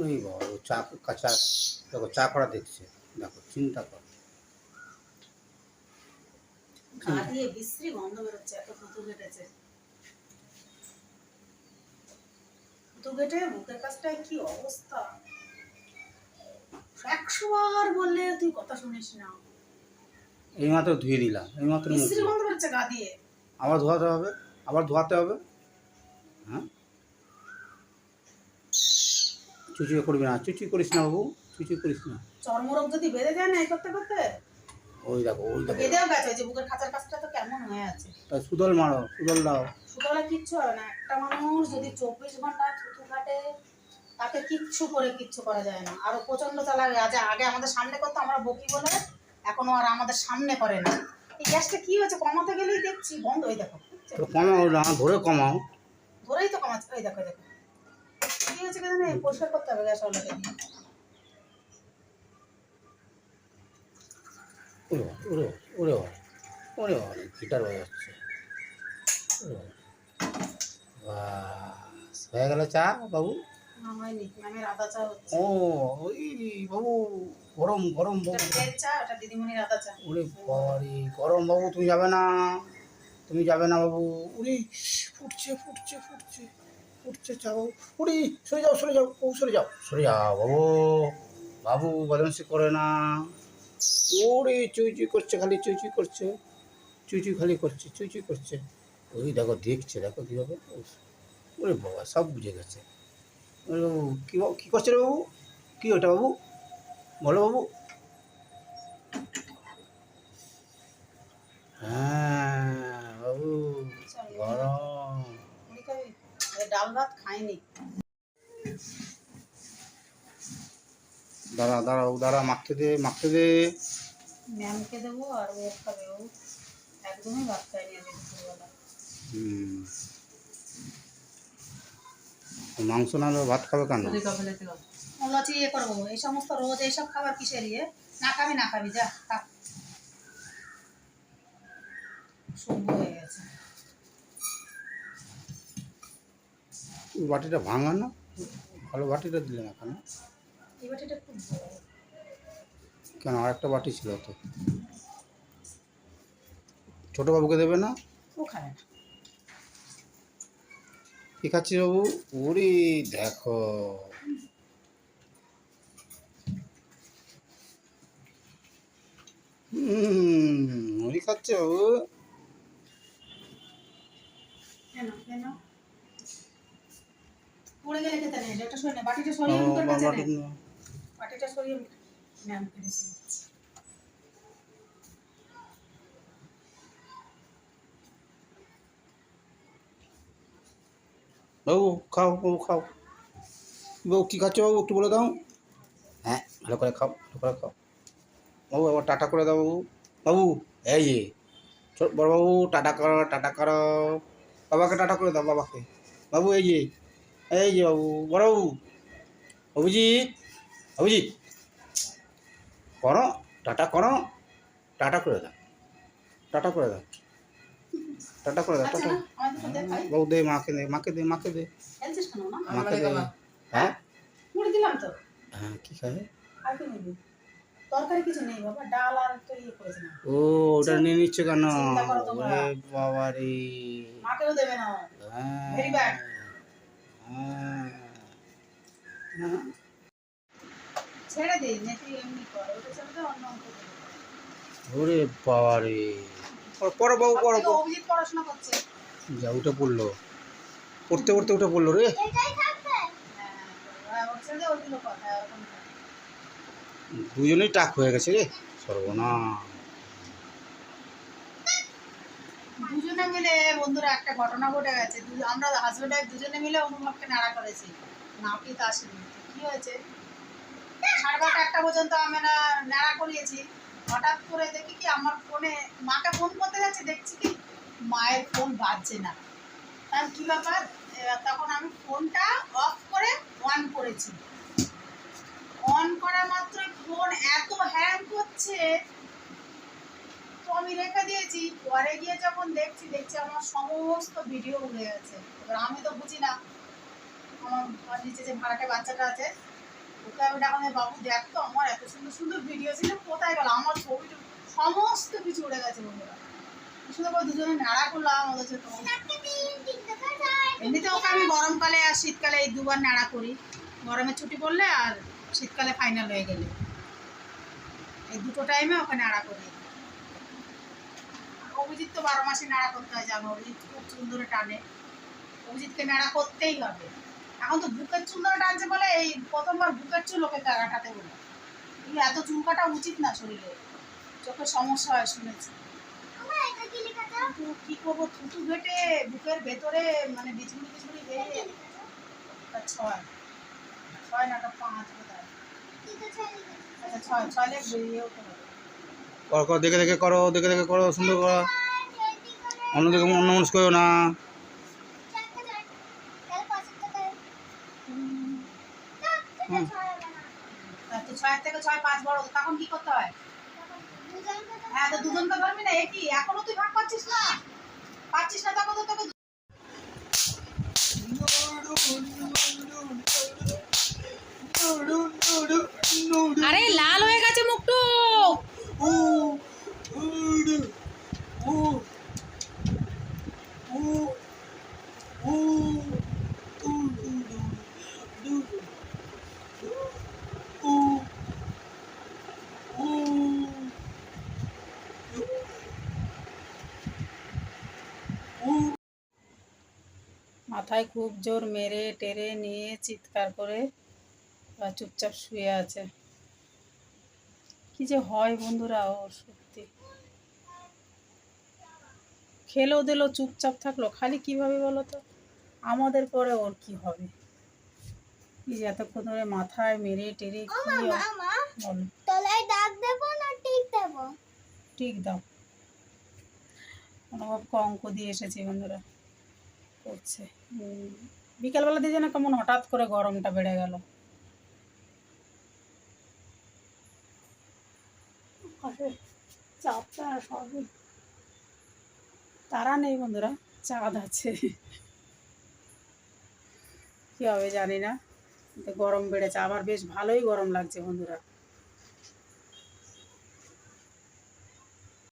ওই বাবা ও চা কাঁচা দেখো চা করা দেখছে। দেখো চিন্তা কর। কি অবস্থা? একশো বার বললে তুই কথা শুনিস না। এইমাত্র ধুয়ে দিলাম এইমাত্র আবার ধোয়াতে হবে আবার ধোয়াতে হবে। হ্যাঁ? চুচুয়ে করবি না। চুচি করিস না বাবু চুচি করিস না। চর্মরোগ যদি বেঁধে যায় না এই করতে করতে? ওই দেখো ওই দেখো। বেঁধেও গেছে ওই যে বুকের খাঁচার কাছটা তো কেমন হয়ে আছে? তাই সুদল মারো সুদল দাও। সুতরাং কিচ্ছু হবে না। একটা মানুষ যদি চব্বিশ ঘণ্টা থুতু কাটে তাকে কিচ্ছু করে কিচ্ছু করা যায় না। আরও প্রচণ্ড চালাবে। আজ আগে আমাদের সামনে করতো আমরা বকি বলে এখনও আর আমাদের সামনে করে না। এই গ্যাসটা কি হয়েছে? কমাতে গেলেই দেখছি। বন্ধ হয়ে দেখো। কমাও না ধরে কমাও। ধরেই তো কমাচ্ছে। ওই দেখো দেখো। কি হয়েছে কেন পরিষ্কার করতে হবে গ্যাস দিয়ে। ওরে ওরে ওরে গিটার বাজাচ্ছে। হয়ে গেল চা বাবু? ও ওই বাবু গরম গরম বাবু। ওরে বাবারে গরম বাবু তুমি যাবে না। তুমি যাবে না বাবু। উরি ফুটছে ফুটছে ফুটছে। চা বাবু উরি সরে যাও সরে যাও ও সরে যাও। সরে যাও বাবু। বাবু বদমাসি করে না। ওরে চুই চুই করছে খালি চুই চুই করছে। চুই চুই খালি করছে চুই চুই করছে। ওই দেখো দেখছে দেখো কীভাবে। ওরে বাবা সব বুঝে গেছে। বাবু কী বাবু কী করছে রে বাবু? কী ওটা বাবু? বলো বাবু হ্যাঁ বাবু চল, গরম মুড়ি খাবি আরে ডাল ভাত খাইনি। দাঁড়া দাঁড়াও দাঁড়া মাখতে দে মাখতে দে। ম্যামকে দেবো আর ও খাবে ও একদমই ভাত দুপুরবেলা। হুম। মাংস না ভাত খাবে কেন? ইয়ে করব এই সমস্ত রোজ এইসব খাবার কিসের ইয়ে? না খাবি না খাবি যা হয়ে গেছে। ওই বাটিটা ভাঙা না ভালো বাটিটা দিলে না কেন? আর একটা বাটি ছিল তো। ছোটো বাবুকে দেবে না? কি খাচ্ছিস বাবু? ওরে দেখো। হুম খাচ্ছে বাবু কেন কেন পড়ে গেলে বাটিটা সরিয়ে মুখের কাছে। বাটিটা সরিয়ে ম্যামকে দিয়েছি বাবু খাও বাবু খাও। বাবু কী খাচ্ছ বাবু? একটু বলে দাও। হ্যাঁ ভালো করে খাও ভালো করে খাও। বাবু এবার টাটা করে দাও বাবু। বাবু এই যে ছোট বড়বাবু টাটা করো টাটা করো। বাবাকে টাটা করে দাও বাবাকে। বাবু এই যে এই যে বাবু বড়বাবু অভিজিৎ অভিজিৎ। করো টাটা করো টাটা করে দাও। টাটা করে দাও। টাটা করে দাও টাটা। বাবু দে মাকে দে মাকে দে মাকে দে। মাকে দে। হ্যাঁ? মুড়ি দিলাম তো। হ্যাঁ কী খাবে? আর কি নিবি? তরকারি কিছু নেই বাবা ডাল আর তো ইয়ে ও ওটা নিয়ে নিচ্ছে কেন? বাবা রে মাকেও দেবে না হ্যাঁ। ছেড়ে দে নাকি এমনি কর ওটা ছেড়ে দে অন্য ওরে বাবা রে পড়ো, পড়ো বাবু পড়ো অভিজিৎ পড়াশোনা করছে। যা উঠে পড়ল। পড়তে পড়তে উঠে পড়ল রে। হ্যাঁ হ্যাঁ হ্যাঁ। দুজনেই টাক হয়ে গেছে রে। সর্বনাশ। দুজনে মিলে, বন্ধুরা, একটা ঘটনা ঘটে গেছে। আমরা হাজবেন্ড ওয়াইফ দুজনে মিলে অনুভবকে নাড়া করেছি। নাপিত আসেনি। কি হয়েছে? সাড়ে বারোটা একটা পর্যন্ত আমরা নাড়া করিয়েছি। হঠাৎ করে দেখি কি আমার ফোনে, মাকে ফোন করতে যাচ্ছি, দেখছি কি মায়ের ফোন বাজছে না। তার কি ব্যাপার? তখন আমি ফোনটা অফ করে অন করেছি। অন করা মাত্রই ফোন এত হ্যাং করছে আমি রেখে দিয়েছি, পরে গিয়ে যখন দেখছি দেখছি আমার সমস্ত ভিডিও উড়ে গেছে। এবার আমি তো বুঝি না, আমার নিচে যে ভাড়াটে বাচ্চাটা আছে, ওকে আমি ডাকলাম, বাবু, দেখ তো আমার এত সুন্দর সুন্দর ভিডিও ছিল, কোথায় গেল? আমার ছবি সমস্ত কিছু উড়ে গেছে বন্ধুরা। শুধু দুজনে নাড়া করলাম ওদের সাথে এমনিতে ওকে আমি গরমকালে আর শীতকালে এই দুবার নাড়া করি। গরমের ছুটি পড়লে আর শীতকালে ফাইনাল হয়ে গেলে। এই দুটো টাইমে ওকে নাড়া করি। অভিজিৎ তো বারো মাসে নাড়া করতে হয় জানো অভিজিৎ খুব সুন্দরে টানে। অভিজিৎকে নাড়া করতেই হবে। এখন তো বুকের চুল ধরে টানছে বলে এই প্রথমবার বুকের চুল ওকে কাটাতে বলে। কিন্তু এত চুল কাটা উচিত না শরীরে। চোখের সমস্যা হয় শুনেছি। কি করব থুতু ঘেটে বুকের ভেতরে মানে বিচুড়ি বেরিয়ে তা ছয়। ছয় না ওটা পাঁচ কোথায় আচ্ছা ছয় ছয় লেখ বেরিয়েও তো হবে। কর কর দেখে দেখে করো দেখে দেখে করো সুন্দর করো। অন্যদিকে অন্য মানুষ করো না। তা তো ছয়ের থেকে ছয় পাঁচ বড় তখন কি করতে হয়? হ্যাঁ তো দুজনকে ধরবি না একই এখনও তুই ভাগ পাচ্ছিস না? পাচ্ছিস না তখন তো তোকে আরে লাল হয়ে গেছে মুখটু মাথায় খুব জোর মেরে টেরে নিয়ে চিৎকার করে বা চুপচাপ শুয়ে আছে। কি যে হয় বন্ধুরা ওর সত্যি। খেলেও দিলো চুপচাপ থাকল খালি কীভাবে বলো তো? আমাদের পরে ওর কি হবে? এই যে এতক্ষণ ধরে মাথায় মেরে টেরে কি বলো। তলায় দাগ দেবো না টিক দেবো? ঠিক দাও। অনুভবকে অঙ্ক দিয়ে এসেছি বন্ধুরা। করছে। বিকেলবেলা দিয়ে যেন কেমন হঠাৎ করে গরমটা বেড়ে গেল? চাপটা সবই। তারা নেই বন্ধুরা চাঁদ আছে। কী হবে জানি না গরম বেড়েছে আবার বেশ ভালোই গরম লাগছে বন্ধুরা।